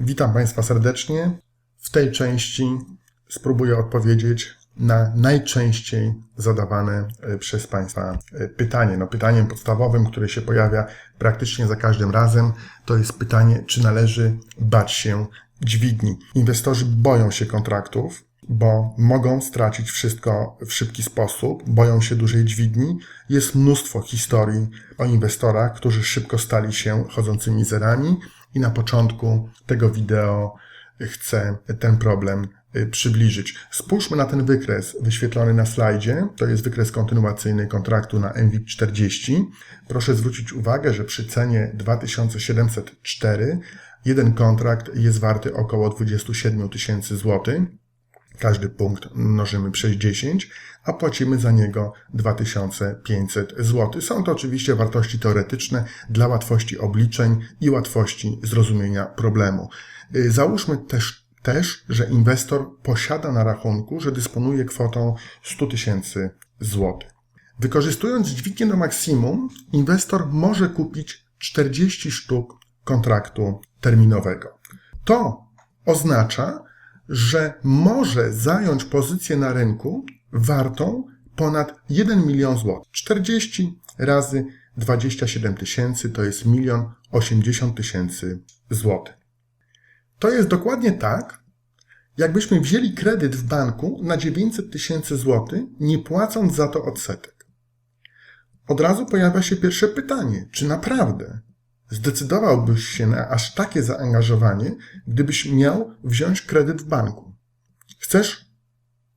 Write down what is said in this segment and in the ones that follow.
Witam Państwa serdecznie. W tej części spróbuję odpowiedzieć na najczęściej zadawane e, przez Państwa e, pytanie. No, pytaniem podstawowym, które się pojawia praktycznie za każdym razem, to jest pytanie, czy należy bać się dźwigni. Inwestorzy boją się kontraktów, bo mogą stracić wszystko w szybki sposób, boją się dużej dźwigni. Jest mnóstwo historii o inwestorach, którzy szybko stali się chodzącymi zerami i na początku tego wideo chcę ten problem y, przybliżyć. Spójrzmy na ten wykres wyświetlony na slajdzie. To jest wykres kontynuacyjny kontraktu na MWIP 40. Proszę zwrócić uwagę, że przy cenie 2704 jeden kontrakt jest warty około 27 tysięcy złotych. Każdy punkt mnożymy przez 10, a płacimy za niego 2500 zł. Są to oczywiście wartości teoretyczne dla łatwości obliczeń i łatwości zrozumienia problemu. Y, załóżmy też, też, że inwestor posiada na rachunku, że dysponuje kwotą 100 tysięcy złotych. Wykorzystując dźwignię do maksimum, inwestor może kupić 40 sztuk kontraktu terminowego. To oznacza, że może zająć pozycję na rynku wartą ponad 1 milion złotych. 40 razy 27 tysięcy to jest milion 80 tysięcy złotych. To jest dokładnie tak, jakbyśmy wzięli kredyt w banku na 900 tysięcy złotych, nie płacąc za to odsetek. Od razu pojawia się pierwsze pytanie, czy naprawdę zdecydowałbyś się na aż takie zaangażowanie, gdybyś miał wziąć kredyt w banku? Chcesz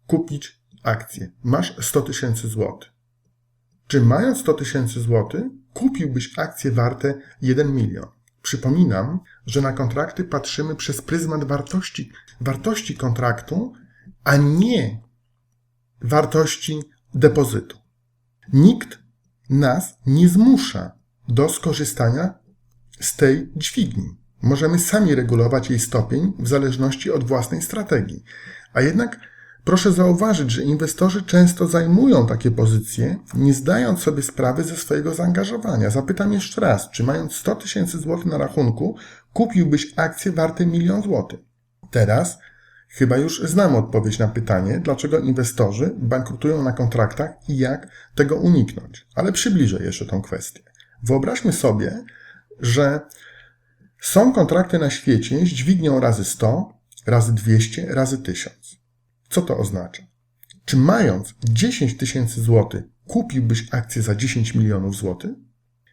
kupić akcję, masz 100 tysięcy złotych. Czy mając 100 tysięcy złotych, kupiłbyś akcje warte 1 milion? Przypominam, że na kontrakty patrzymy przez pryzmat wartości, wartości kontraktu, a nie wartości depozytu. Nikt nas nie zmusza do skorzystania z tej dźwigni. Możemy sami regulować jej stopień w zależności od własnej strategii. A jednak proszę zauważyć, że inwestorzy często zajmują takie pozycje, nie zdając sobie sprawy ze swojego zaangażowania. Zapytam jeszcze raz, czy mając 100 tysięcy złotych na rachunku, kupiłbyś akcje warte milion złotych? Teraz chyba już znam odpowiedź na pytanie, dlaczego inwestorzy bankrutują na kontraktach i jak tego uniknąć. Ale przybliżę jeszcze tą kwestię. Wyobraźmy sobie, że są kontrakty na świecie z dźwignią razy 100, razy 200, razy 1000. Co to oznacza? Czy mając 10 tysięcy złotych kupiłbyś akcję za 10 milionów złotych?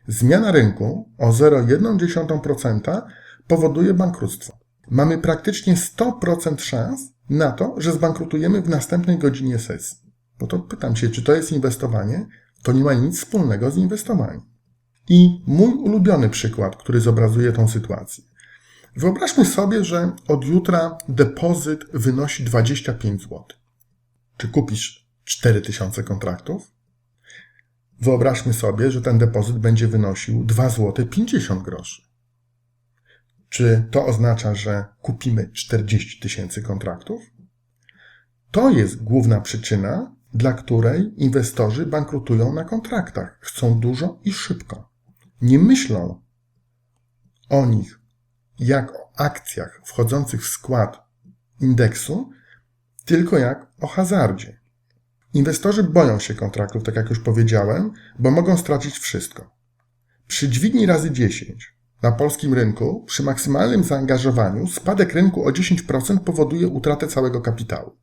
Zmiana rynku o 0,1% powoduje bankructwo. Mamy praktycznie 100% szans na to, że zbankrutujemy w następnej godzinie sesji. No to pytam się, czy to jest inwestowanie? To nie ma nic wspólnego z inwestowaniem. I mój ulubiony przykład, który zobrazuje tą sytuację. Wyobraźmy sobie, że od jutra depozyt wynosi 25 zł. Czy kupisz 4000 kontraktów? Wyobraźmy sobie, że ten depozyt będzie wynosił 2 zł 50 groszy. Czy to oznacza, że kupimy 40 tysięcy kontraktów? To jest główna przyczyna, dla której inwestorzy bankrutują na kontraktach. Chcą dużo i szybko nie myślą o nich jak o akcjach wchodzących w skład indeksu, tylko jak o hazardzie. Inwestorzy boją się kontraktów, tak jak już powiedziałem, bo mogą stracić wszystko. Przy dźwigni razy 10 na polskim rynku, przy maksymalnym zaangażowaniu, spadek rynku o 10% powoduje utratę całego kapitału.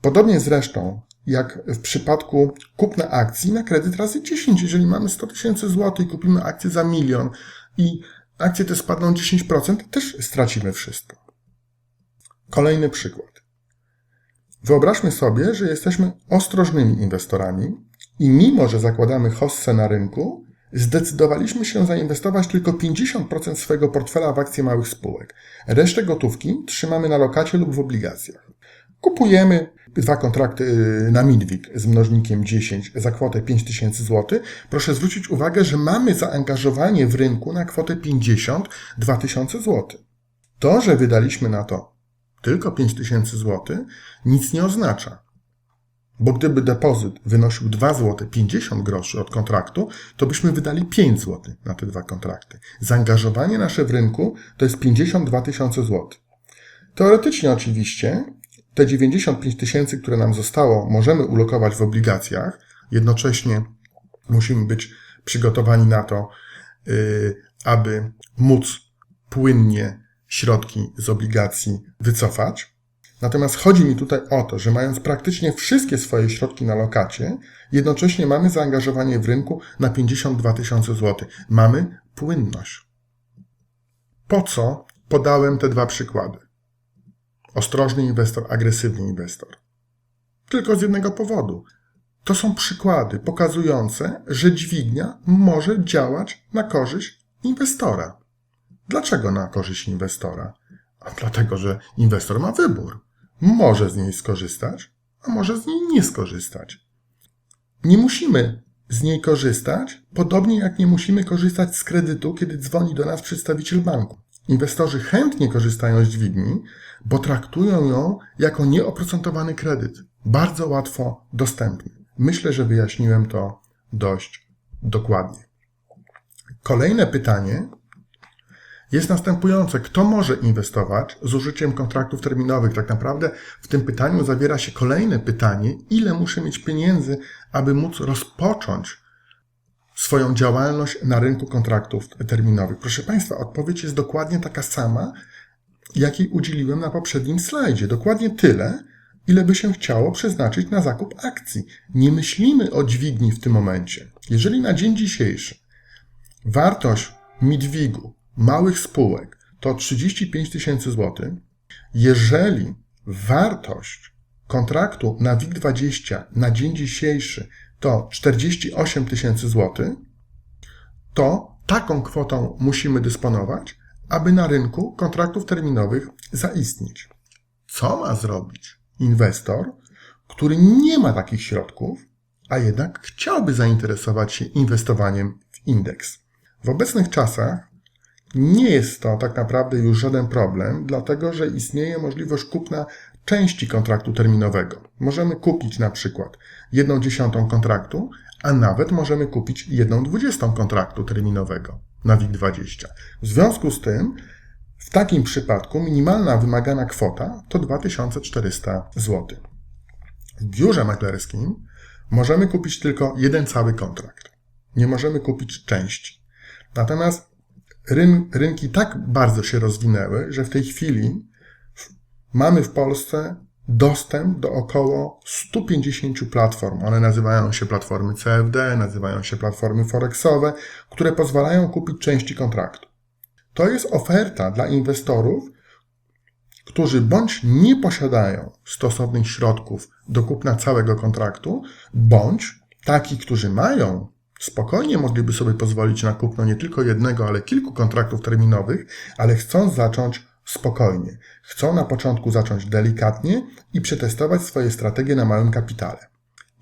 Podobnie zresztą jak w przypadku kupna akcji na kredyt razy 10. Jeżeli mamy 100 tysięcy złotych i kupimy akcję za milion i akcje te spadną 10%, też stracimy wszystko. Kolejny przykład. Wyobraźmy sobie, że jesteśmy ostrożnymi inwestorami i mimo, że zakładamy hossę na rynku, zdecydowaliśmy się zainwestować tylko 50% swojego portfela w akcje małych spółek. Resztę gotówki trzymamy na lokacie lub w obligacjach. Kupujemy dwa kontrakty y, na Midwik z mnożnikiem 10 za kwotę 5000 zł. Proszę zwrócić uwagę, że mamy zaangażowanie w rynku na kwotę 52 tysiące zł. To, że wydaliśmy na to tylko 5000 zł, nic nie oznacza. Bo gdyby depozyt wynosił 2 zł 50 groszy od kontraktu, to byśmy wydali 5 zł na te dwa kontrakty. Zaangażowanie nasze w rynku to jest 52 tysiące złotych. Teoretycznie oczywiście te 95 tysięcy, które nam zostało, możemy ulokować w obligacjach. Jednocześnie musimy być przygotowani na to, yy, aby móc płynnie środki z obligacji wycofać. Natomiast chodzi mi tutaj o to, że mając praktycznie wszystkie swoje środki na lokacie, jednocześnie mamy zaangażowanie w rynku na 52 tysiące złotych. Mamy płynność. Po co podałem te dwa przykłady? Ostrożny inwestor, agresywny inwestor. Tylko z jednego powodu. To są przykłady pokazujące, że dźwignia może działać na korzyść inwestora. Dlaczego na korzyść inwestora? A dlatego, że inwestor ma wybór. Może z niej skorzystać, a może z niej nie skorzystać. Nie musimy z niej korzystać, podobnie jak nie musimy korzystać z kredytu, kiedy dzwoni do nas przedstawiciel banku. Inwestorzy chętnie korzystają z dźwigni, bo traktują ją jako nieoprocentowany kredyt, bardzo łatwo dostępny. Myślę, że wyjaśniłem to dość dokładnie. Kolejne pytanie jest następujące. Kto może inwestować z użyciem kontraktów terminowych? Tak naprawdę w tym pytaniu zawiera się kolejne pytanie, ile muszę mieć pieniędzy, aby móc rozpocząć swoją działalność na rynku kontraktów terminowych? Proszę Państwa, odpowiedź jest dokładnie taka sama, jakiej udzieliłem na poprzednim slajdzie. Dokładnie tyle, ile by się chciało przeznaczyć na zakup akcji. Nie myślimy o dźwigni w tym momencie. Jeżeli na dzień dzisiejszy wartość Midwigu małych spółek to 35 tysięcy złotych, jeżeli wartość kontraktu na WIG20 na dzień dzisiejszy to 48 tysięcy złotych, to taką kwotą musimy dysponować, aby na rynku kontraktów terminowych zaistnieć. Co ma zrobić inwestor, który nie ma takich środków, a jednak chciałby zainteresować się inwestowaniem w indeks? W obecnych czasach nie jest to tak naprawdę już żaden problem, dlatego że istnieje możliwość kupna części kontraktu terminowego. Możemy kupić na przykład jedną dziesiątą kontraktu, a nawet możemy kupić jedną dwudziestą kontraktu terminowego na WIG20. W związku z tym, w takim przypadku minimalna wymagana kwota to 2400 zł. W biurze maklerskim możemy kupić tylko jeden cały kontrakt. Nie możemy kupić części. Natomiast ryn, rynki tak bardzo się rozwinęły, że w tej chwili mamy w Polsce dostęp do około 150 platform. One nazywają się platformy CFD, nazywają się platformy forexowe, które pozwalają kupić części kontraktu. To jest oferta dla inwestorów, którzy bądź nie posiadają stosownych środków do kupna całego kontraktu, bądź taki, którzy mają spokojnie mogliby sobie pozwolić na kupno nie tylko jednego, ale kilku kontraktów terminowych, ale chcą zacząć spokojnie. Chcą na początku zacząć delikatnie i przetestować swoje strategie na małym kapitale.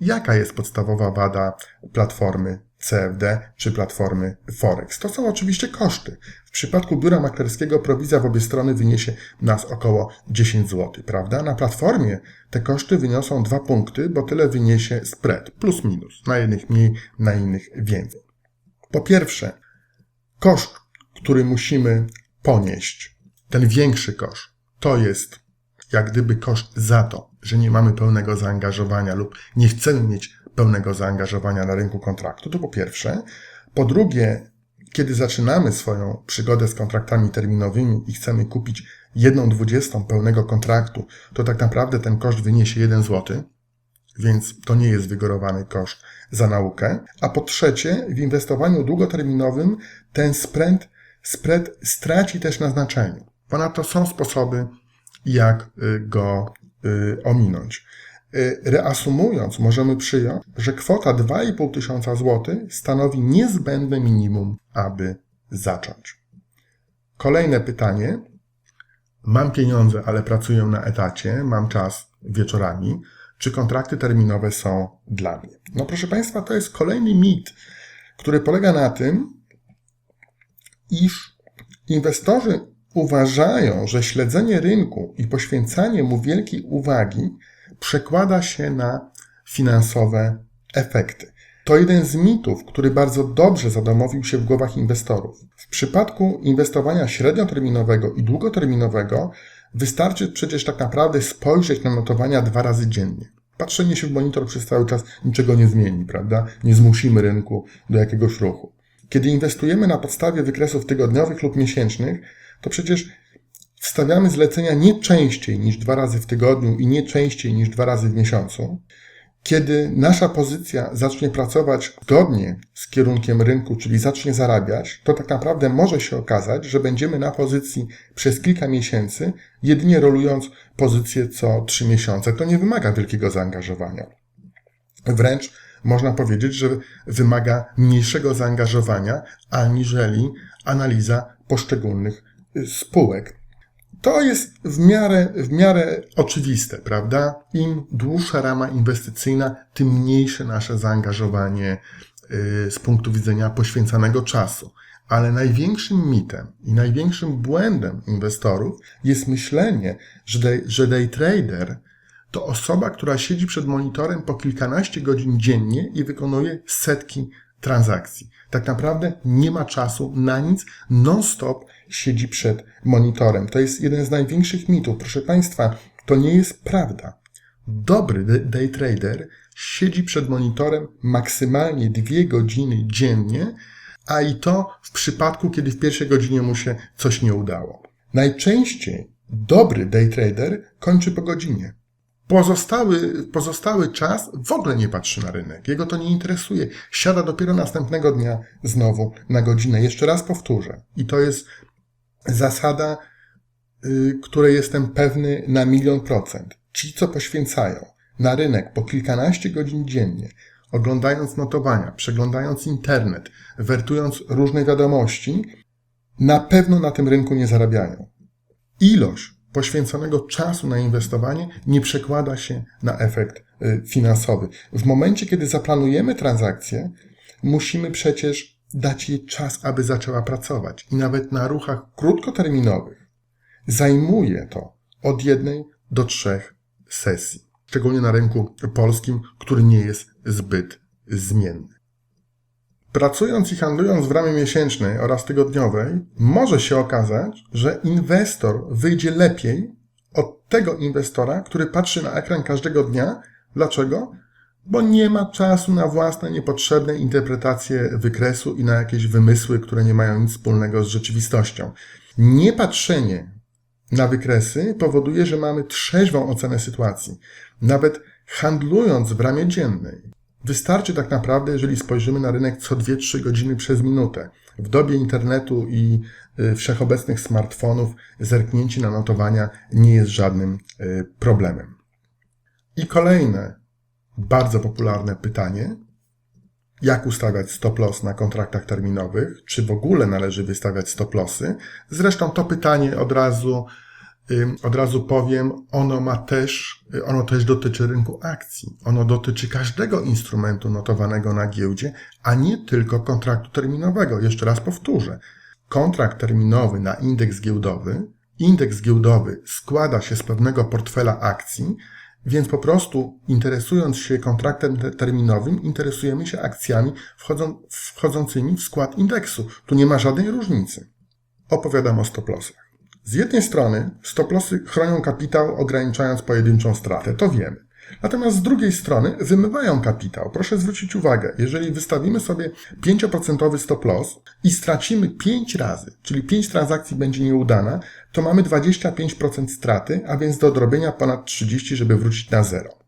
Jaka jest podstawowa wada platformy CFD czy platformy Forex? To są oczywiście koszty. W przypadku biura maklerskiego prowizja w obie strony wyniesie nas około 10 zł, prawda? Na platformie te koszty wyniosą 2 punkty, bo tyle wyniesie spread, plus minus. Na jednych mniej, na innych więcej. Po pierwsze, koszt, który musimy ponieść, ten większy koszt, to jest jak gdyby koszt za to, że nie mamy pełnego zaangażowania lub nie chcemy mieć pełnego zaangażowania na rynku kontraktu, to po pierwsze. Po drugie, kiedy zaczynamy swoją przygodę z kontraktami terminowymi i chcemy kupić jedną dwudziestą pełnego kontraktu, to tak naprawdę ten koszt wyniesie 1 zł, więc to nie jest wygorowany koszt za naukę. A po trzecie, w inwestowaniu długoterminowym ten spread, spread straci też na znaczeniu. Ponadto są sposoby, jak y, go y, ominąć. Y, reasumując, możemy przyjąć, że kwota 2,5 tysiąca złotych stanowi niezbędne minimum, aby zacząć. Kolejne pytanie. Mam pieniądze, ale pracuję na etacie, mam czas wieczorami. Czy kontrakty terminowe są dla mnie? No proszę Państwa, to jest kolejny mit, który polega na tym, iż inwestorzy uważają, że śledzenie rynku i poświęcanie mu wielkiej uwagi przekłada się na finansowe efekty. To jeden z mitów, który bardzo dobrze zadomowił się w głowach inwestorów. W przypadku inwestowania średnioterminowego i długoterminowego wystarczy przecież tak naprawdę spojrzeć na notowania dwa razy dziennie. Patrzenie się w monitor przez cały czas niczego nie zmieni, prawda? Nie zmusimy rynku do jakiegoś ruchu. Kiedy inwestujemy na podstawie wykresów tygodniowych lub miesięcznych, to przecież wstawiamy zlecenia nie częściej niż dwa razy w tygodniu i nie częściej niż dwa razy w miesiącu. Kiedy nasza pozycja zacznie pracować zgodnie z kierunkiem rynku, czyli zacznie zarabiać, to tak naprawdę może się okazać, że będziemy na pozycji przez kilka miesięcy, jedynie rolując pozycję co trzy miesiące. To nie wymaga wielkiego zaangażowania. Wręcz można powiedzieć, że wymaga mniejszego zaangażowania aniżeli analiza poszczególnych spółek. To jest w miarę, w miarę oczywiste, prawda? Im dłuższa rama inwestycyjna, tym mniejsze nasze zaangażowanie y, z punktu widzenia poświęcanego czasu. Ale największym mitem i największym błędem inwestorów jest myślenie, że day, że day trader to osoba, która siedzi przed monitorem po kilkanaście godzin dziennie i wykonuje setki transakcji. Tak naprawdę nie ma czasu na nic, non-stop siedzi przed monitorem. To jest jeden z największych mitów. Proszę Państwa, to nie jest prawda. Dobry day trader siedzi przed monitorem maksymalnie dwie godziny dziennie, a i to w przypadku, kiedy w pierwszej godzinie mu się coś nie udało. Najczęściej dobry day trader kończy po godzinie. Pozostały, pozostały czas w ogóle nie patrzy na rynek. Jego to nie interesuje. Siada dopiero następnego dnia znowu na godzinę. Jeszcze raz powtórzę. I to jest zasada, y, której jestem pewny na milion procent. Ci, co poświęcają na rynek po kilkanaście godzin dziennie, oglądając notowania, przeglądając internet, wertując różne wiadomości, na pewno na tym rynku nie zarabiają. Ilość poświęconego czasu na inwestowanie nie przekłada się na efekt y, finansowy. W momencie, kiedy zaplanujemy transakcję, musimy przecież dać jej czas, aby zaczęła pracować. I nawet na ruchach krótkoterminowych zajmuje to od jednej do trzech sesji. Szczególnie na rynku polskim, który nie jest zbyt zmienny. Pracując i handlując w ramie miesięcznej oraz tygodniowej, może się okazać, że inwestor wyjdzie lepiej od tego inwestora, który patrzy na ekran każdego dnia. Dlaczego? Bo nie ma czasu na własne niepotrzebne interpretacje wykresu i na jakieś wymysły, które nie mają nic wspólnego z rzeczywistością. Niepatrzenie na wykresy powoduje, że mamy trzeźwą ocenę sytuacji. Nawet handlując w ramie dziennej, Wystarczy tak naprawdę, jeżeli spojrzymy na rynek co 2-3 godziny przez minutę. W dobie internetu i y, wszechobecnych smartfonów zerknięcie na notowania nie jest żadnym y, problemem. I kolejne bardzo popularne pytanie: jak ustawiać stop loss na kontraktach terminowych? Czy w ogóle należy wystawiać stop lossy? Zresztą to pytanie od razu od razu powiem, ono ma też, ono też dotyczy rynku akcji. Ono dotyczy każdego instrumentu notowanego na giełdzie, a nie tylko kontraktu terminowego. Jeszcze raz powtórzę. Kontrakt terminowy na indeks giełdowy, indeks giełdowy składa się z pewnego portfela akcji, więc po prostu interesując się kontraktem terminowym, interesujemy się akcjami wchodzą, wchodzącymi w skład indeksu. Tu nie ma żadnej różnicy. Opowiadam o stop lossach. Z jednej strony stoplosy chronią kapitał, ograniczając pojedynczą stratę, to wiemy. Natomiast z drugiej strony wymywają kapitał. Proszę zwrócić uwagę, jeżeli wystawimy sobie 5% stop loss i stracimy 5 razy, czyli 5 transakcji będzie nieudana, to mamy 25% straty, a więc do odrobienia ponad 30, żeby wrócić na zero.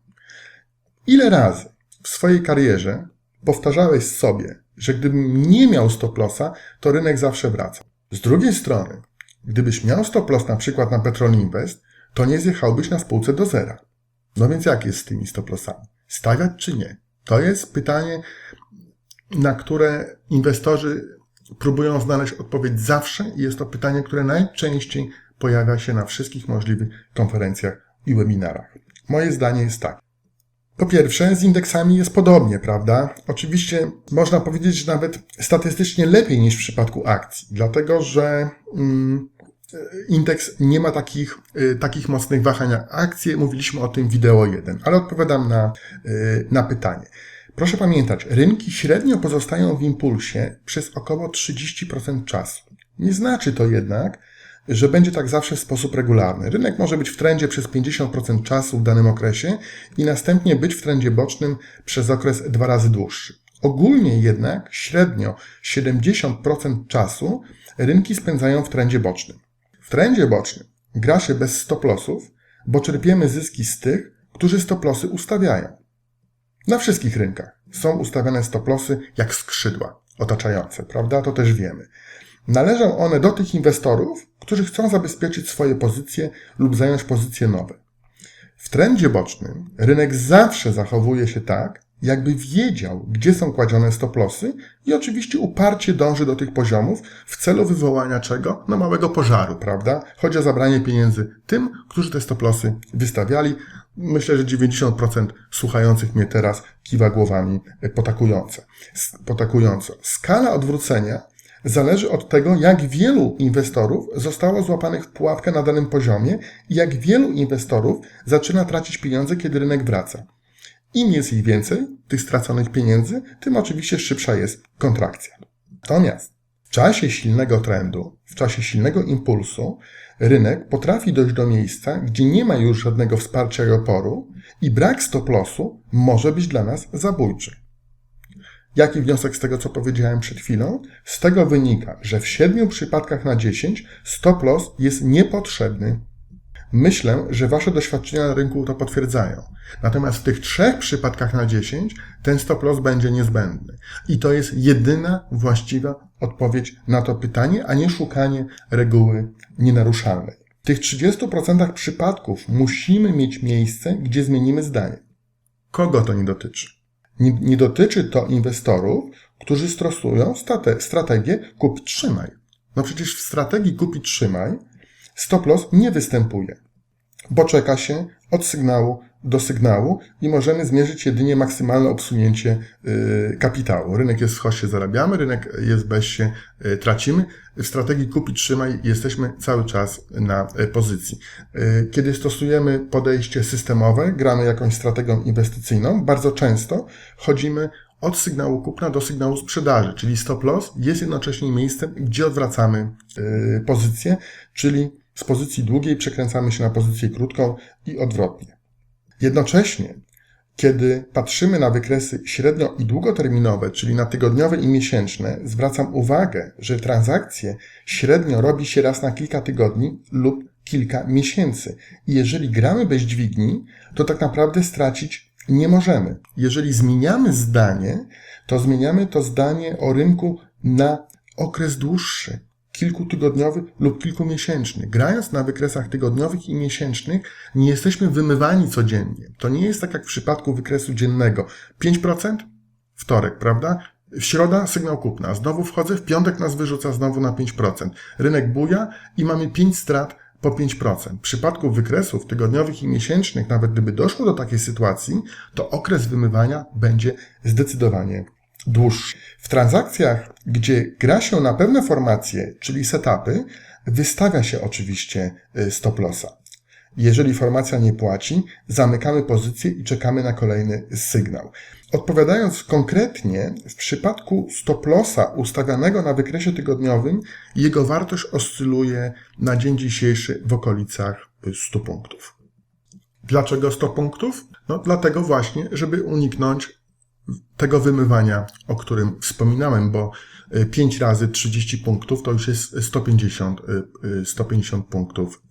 Ile razy w swojej karierze powtarzałeś sobie, że gdybym nie miał stop lossa, to rynek zawsze wraca? Z drugiej strony, Gdybyś miał stop loss na przykład na Petrol Invest, to nie zjechałbyś na spółce do zera. No więc jak jest z tymi stop lossami? Stawiać czy nie? To jest pytanie, na które inwestorzy próbują znaleźć odpowiedź zawsze i jest to pytanie, które najczęściej pojawia się na wszystkich możliwych konferencjach i webinarach. Moje zdanie jest tak. Po pierwsze, z indeksami jest podobnie, prawda? Oczywiście można powiedzieć, że nawet statystycznie lepiej niż w przypadku akcji, dlatego że mm, indeks nie ma takich, y, takich mocnych wahań jak akcje. Mówiliśmy o tym wideo 1, ale odpowiadam na, y, na pytanie. Proszę pamiętać, rynki średnio pozostają w impulsie przez około 30% czasu. Nie znaczy to jednak, że będzie tak zawsze w sposób regularny. Rynek może być w trendzie przez 50% czasu w danym okresie i następnie być w trendzie bocznym przez okres dwa razy dłuższy. Ogólnie jednak średnio 70% czasu rynki spędzają w trendzie bocznym. W trendzie bocznym gra się bez stop-lossów, bo czerpiemy zyski z tych, którzy stop-lossy ustawiają. Na wszystkich rynkach są ustawiane stop-lossy jak skrzydła otaczające, prawda? To też wiemy. Należą one do tych inwestorów, którzy chcą zabezpieczyć swoje pozycje lub zająć pozycje nowe. W trendzie bocznym rynek zawsze zachowuje się tak, jakby wiedział, gdzie są kładzione stop-lossy i oczywiście uparcie dąży do tych poziomów w celu wywołania czego? No małego pożaru, prawda? Chodzi o zabranie pieniędzy tym, którzy te stop-lossy wystawiali. Myślę, że 90% słuchających mnie teraz kiwa głowami potakujące. potakująco. Skala odwrócenia zależy od tego, jak wielu inwestorów zostało złapanych w pułapkę na danym poziomie i jak wielu inwestorów zaczyna tracić pieniądze, kiedy rynek wraca. Im jest ich więcej, tych straconych pieniędzy, tym oczywiście szybsza jest kontrakcja. Natomiast w czasie silnego trendu, w czasie silnego impulsu, rynek potrafi dojść do miejsca, gdzie nie ma już żadnego wsparcia i oporu i brak stop-lossu może być dla nas zabójczy. Jaki wniosek z tego, co powiedziałem przed chwilą? Z tego wynika, że w 7 przypadkach na 10 stop-loss jest niepotrzebny. Myślę, że Wasze doświadczenia na rynku to potwierdzają. Natomiast w tych trzech przypadkach na 10 ten stop loss będzie niezbędny. I to jest jedyna właściwa odpowiedź na to pytanie, a nie szukanie reguły nienaruszalnej. W tych 30% przypadków musimy mieć miejsce, gdzie zmienimy zdanie. Kogo to nie dotyczy? Nie, nie dotyczy to inwestorów, którzy stosują strategię kup-trzymaj. No przecież w strategii kup-trzymaj stop loss nie występuje, bo czeka się od sygnału do sygnału i możemy zmierzyć jedynie maksymalne obsunięcie y, kapitału. Rynek jest w hoście, zarabiamy, rynek jest w beście, y, tracimy. W strategii kupi, trzymaj jesteśmy cały czas na y, pozycji. Kiedy stosujemy podejście systemowe, gramy jakąś strategią inwestycyjną, bardzo często chodzimy od sygnału kupna do sygnału sprzedaży, czyli stop loss jest jednocześnie miejscem, gdzie odwracamy pozycję, czyli z pozycji długiej przekręcamy się na pozycję krótką i odwrotnie. Jednocześnie, kiedy patrzymy na wykresy średnio i długoterminowe, czyli na tygodniowe i miesięczne, zwracam uwagę, że transakcje średnio robi się raz na kilka tygodni lub kilka miesięcy. I jeżeli gramy bez dźwigni, to tak naprawdę stracić nie możemy. Jeżeli zmieniamy zdanie, to zmieniamy to zdanie o rynku na okres dłuższy kilkutygodniowy lub kilkumiesięczny. Grając na wykresach tygodniowych i miesięcznych, nie jesteśmy wymywani codziennie. To nie jest tak jak w przypadku wykresu dziennego. 5%? Wtorek, prawda? W środa sygnał kupna. Znowu wchodzę, w piątek nas wyrzuca znowu na 5%. Rynek buja i mamy 5 strat po 5%. W przypadku wykresów tygodniowych i miesięcznych, nawet gdyby doszło do takiej sytuacji, to okres wymywania będzie zdecydowanie dłuższy. W transakcjach, gdzie gra się na pewne formacje, czyli setupy, wystawia się oczywiście y, stop lossa. Jeżeli formacja nie płaci, zamykamy pozycję i czekamy na kolejny sygnał. Odpowiadając konkretnie, w przypadku stop lossa ustawianego na wykresie tygodniowym, jego wartość oscyluje na dzień dzisiejszy w okolicach 100 punktów. Dlaczego 100 punktów? No dlatego właśnie, żeby uniknąć tego wymywania, o którym wspominałem, bo 5 e, razy 30 punktów to już jest 150, 150 e, e, punktów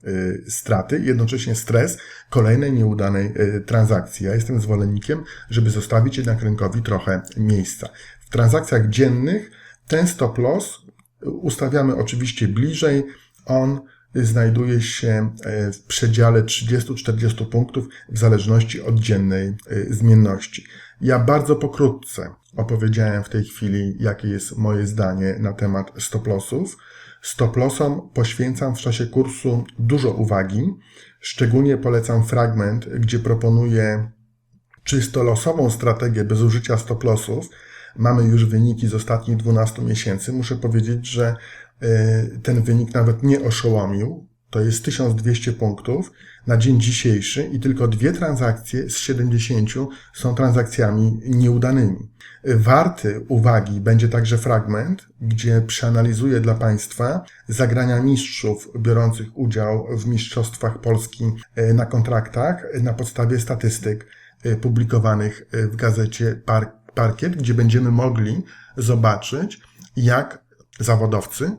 straty, jednocześnie stres kolejnej nieudanej transakcji. Ja jestem zwolennikiem, żeby zostawić jednak rynkowi trochę miejsca. W transakcjach dziennych ten stop loss ustawiamy oczywiście bliżej, on znajduje się w przedziale 30-40 punktów w zależności od dziennej zmienności. Ja bardzo pokrótce opowiedziałem w tej chwili, jakie jest moje zdanie na temat stop-lossów. Stop-lossom poświęcam w czasie kursu dużo uwagi. Szczególnie polecam fragment, gdzie proponuję czysto losową strategię bez użycia stop-lossów, mamy już wyniki z ostatnich 12 miesięcy, muszę powiedzieć, że y, ten wynik nawet nie oszołomił. To jest 1200 punktów na dzień dzisiejszy i tylko dwie transakcje z 70 są transakcjami nieudanymi. Warty uwagi będzie także fragment, gdzie przeanalizuję dla Państwa zagrania mistrzów biorących udział w Mistrzostwach Polski e, na kontraktach na podstawie statystyk e, publikowanych w gazecie Par- Parkiet, gdzie będziemy mogli zobaczyć, jak zawodowcy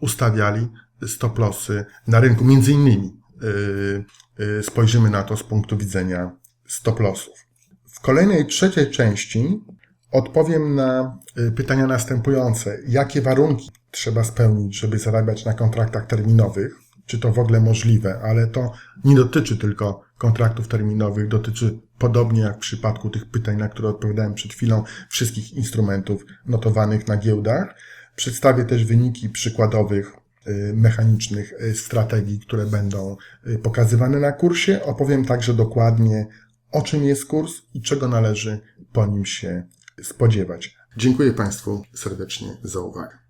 ustawiali stop-lossy na rynku. Między innymi yy, yy, spojrzymy na to z punktu widzenia stop-lossów. W kolejnej, trzeciej części odpowiem na y, pytania następujące. Jakie warunki trzeba spełnić, żeby zarabiać na kontraktach terminowych? Czy to w ogóle możliwe? Ale to nie dotyczy tylko kontraktów terminowych, dotyczy podobnie jak w przypadku tych pytań, na które odpowiadałem przed chwilą, wszystkich instrumentów notowanych na giełdach. Przedstawię też wyniki przykładowych y, mechanicznych y, strategii, które będą y, pokazywane na kursie. Opowiem także dokładnie, o czym jest kurs i czego należy po nim się spodziewać. Dziękuję Państwu serdecznie za uwagę.